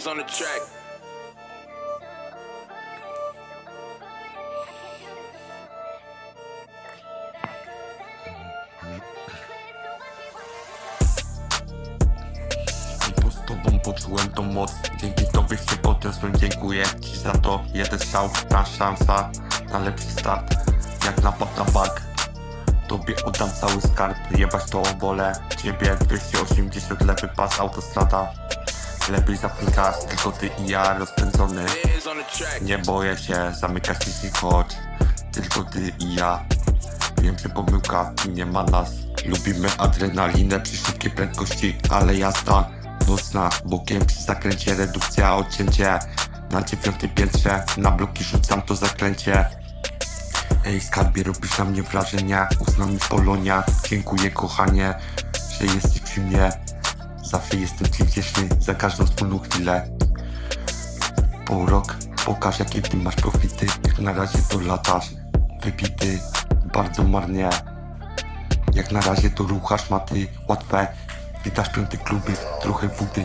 Biz on the track. Z tobą poczułem tą moc. Dzięki tobie się podniosłem, dziękuję ci za to. Jeden strzał, ta szansa na lepszy start. Jak na bank. Tobie oddam cały skarb. Jebać to wolę Ciebie. 280 lewy pas autostrada Lepiej zaplikasz, tylko ty i ja rozpędzony. Nie boję się zamykać licznych ocz Tylko ty i ja. Wiem, że pomyłka i nie ma nas. Lubimy adrenalinę przy szybkiej prędkości Ale jazda nocna Bokiem przy zakręcie redukcja odcięcie. Na dziewiątym piętrze Na bloki rzucam to zaklęcie. Ej skarbie robisz na mnie wrażenie. Uznam mi Polonia Dziękuję kochanie Że jesteś przy mnie Zawsze jestem ci wdzięczny za każdą wspólną chwilę. Po rok pokaż jakie ty masz profity. Jak na razie to latasz Wybity bardzo marnie. Jak na razie to ruchasz maty Łatwe. Witasz piąty kluby Trochę wody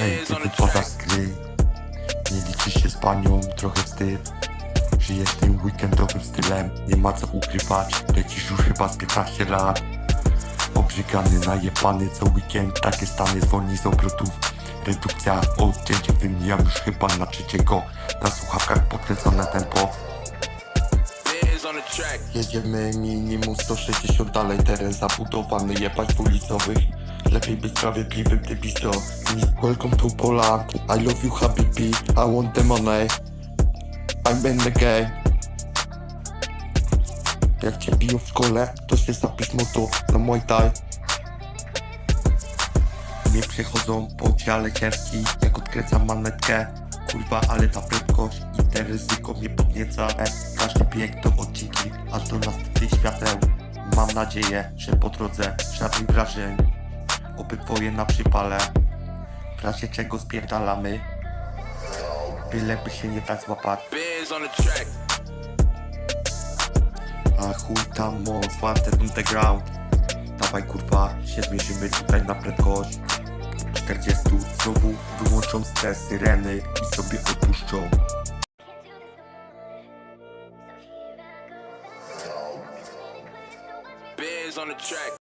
Ej, Biz ty wypadasz z gry. Nie liczysz się z panią Trochę wstyd. Żyjesz tym weekendowym stylem Nie ma co ukrywać. Lecisz już chyba z 15 lat Obrzygany, najebany co weekend Takie stany zwolni z obrotów Redukcja, odcięcie Wymieniam już chyba na trzeciego. Na słuchawkach podkręcone tempo. Jedziemy minimum 160 dalej Teren zabudowany, jebać w ulicowych. Lepiej być sprawiedliwym, ty bisto Welcome to Poland I love you habibi I want the money. I'm in the game Jak cię biją w szkole, to się zapisz moto na Muay Thai. Nie przechodzą po dziale ciężki Jak odkręcam manetkę. Kurwa, ale ta prędkość i te ryzyko mnie podnieca. E, Każdy bieg to odcinki, aż do następnych świateł. Mam nadzieję, że po drodze żadnych wrażeń. Obydwoje na przypale. W razie czego spierdalamy. Byleby się nie tak złapać A chuj tam moc, wanted on the ground Dawaj kurwa, się zmierzymy tutaj na prędkość. 40 Znowu wyłączą te syreny i sobie odpuszczą Biz on the track.